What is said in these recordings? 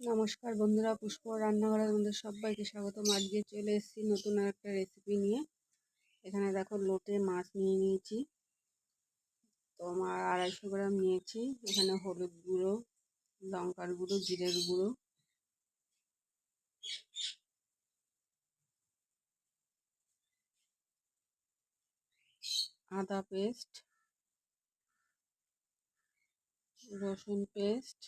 নমস্কার বন্ধুরা, পুষ্প রান্নাঘরে আমাদের সবাইকে স্বাগতম। আজকে চলে এসেছি নতুন আর একটা রেসিপি নিয়ে। এখানে দেখো লোটে মাছ নিয়ে নিয়েছি। তো আমার আড়াইশো গ্রাম নিয়েছি। এখানে হলুদ গুঁড়ো, লঙ্কার গুঁড়ো, জিরের গুঁড়ো। আদা পেস্ট, রসুন পেস্ট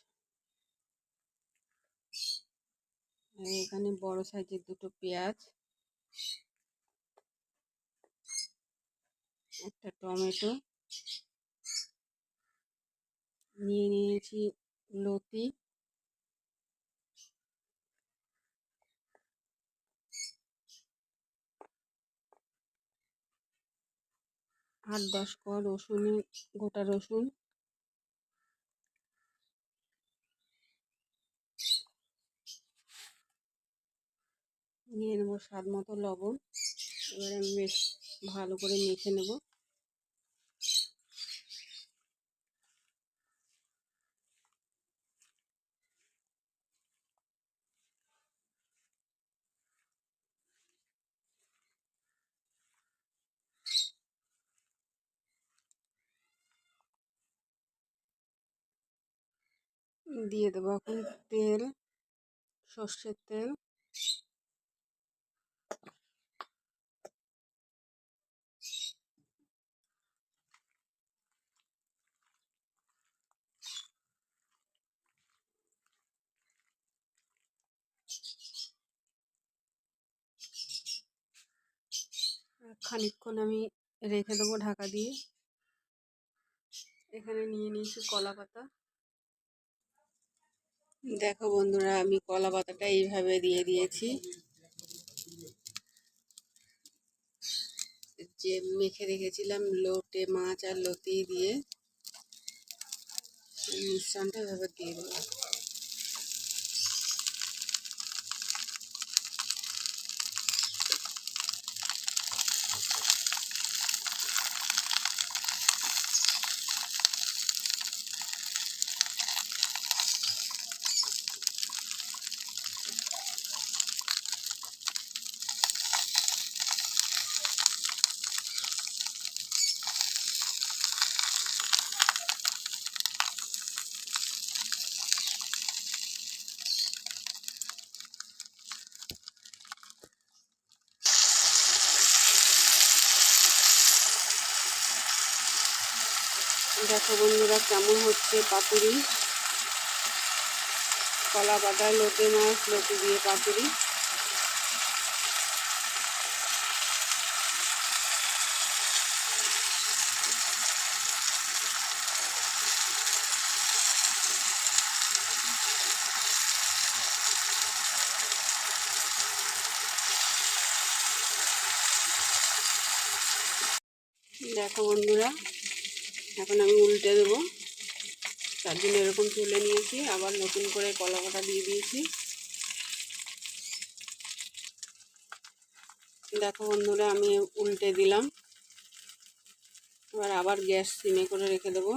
এখানে বড় সাইজের দুটো পেঁয়াজ, একটা টমেটো, নিয়ে নিয়েছি লতি, আট, দশ ক রসুন, গোটা রসুন। নিয়ে নেব স্বাদ মতো লবণ। এবারে আমি বেশ ভালো করে মেখে নেব। দিয়ে দেবো এখন তেল, সর্ষের তেল। খানিকক্ষণ আমি রেখে দেবো ঢাকা দিয়ে। এখানে নিয়ে নিয়েছি কলা পাতা। দেখো বন্ধুরা, আমি কলা পাতাটা এইভাবে দিয়ে দিয়েছি। যে মেখে রেখেছিলাম লোটে, মাছ আর লতি দিয়ে। মিশ্রণটা এভাবে দিয়ে দেবো দেখো বন্ধুরা কেমন হচ্ছে পাতুরি। কলা বাটা লোটে মাছ লোটে দিয়ে পাতুরি। দেখো বন্ধুরা এখন আমি উল্টে দেবো। তার জন্য এরকম তুলে নিয়েছি, আবার নতুন করে কলা কাটা দিয়ে দিয়েছি। দেখো বন্ধুরা, আমি উল্টে দিলাম। এবার আবার গ্যাস সিমে করে রেখে দেবো।